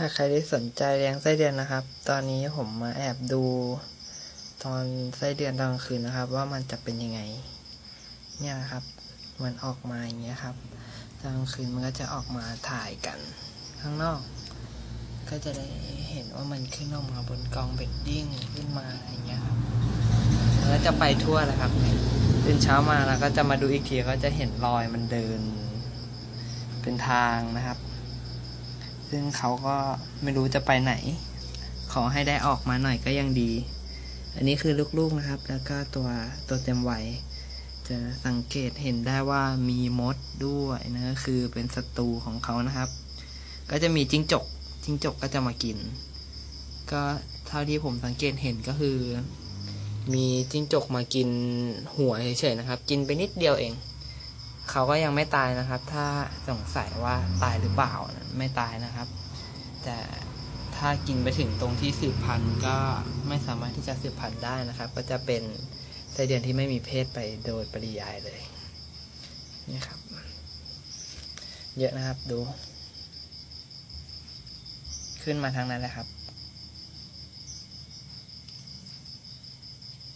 ถ้าใครที่สนใจเลี้ยงไส้เดือนนะครับ ตอนนี้ผมมาแอบดูตอนไส้เดือนตอนกลางคืนนะครับ ว่ามันจะเป็นยังไง เนี่ยนะครับ มันออกมาอย่างเงี้ยครับตอนกลางคืนมันก็จะออกมาถ่ายกัน ข้างนอก ก็จะได้เห็นว่ามันขึ้นออกมาบนกองเบดดิ้งขึ้นมาอะไรอย่างเงี้ยครับมันก็จะไปทั่วเลยครับตื่นเช้ามาแล้วก็จะมาดูอีกทีก็จะเห็นรอยมันเดิน เป็นทางนะครับ ซึ่งเขาก็ไม่รู้จะไปไหน ขอให้ได้ออกมาหน่อยก็ยังดี อันนี้คือลูกๆนะครับ แล้วก็ตัวตัวเต็มวัยจะสังเกตเห็นได้ว่ามีมดด้วยนะ คือเป็นศัตรูของเขานะครับ ก็จะมีจิ้งจก จิ้งจกก็จะมากิน ก็เท่าที่ผมสังเกตเห็นก็คือ มีจิ้งจกมากินหัวเฉยๆนะครับ กินไปนิดเดียวเอง เขาก็ยังไม่ตายนะครับ ถ้าสงสัยว่าตายหรือเปล่านะไม่ตายนะครับ แต่ถ้ากินไปถึงตรงที่สืบพันธุ์ก็ไม่สามารถที่จะสืบพันธุ์ได้นะครับ ก็จะเป็นไส้เดือนที่ไม่มีเพศไปโดยปริยายเลยนี่ครับ เยอะนะครับดู ขึ้นมาทางนั้นแหละครับ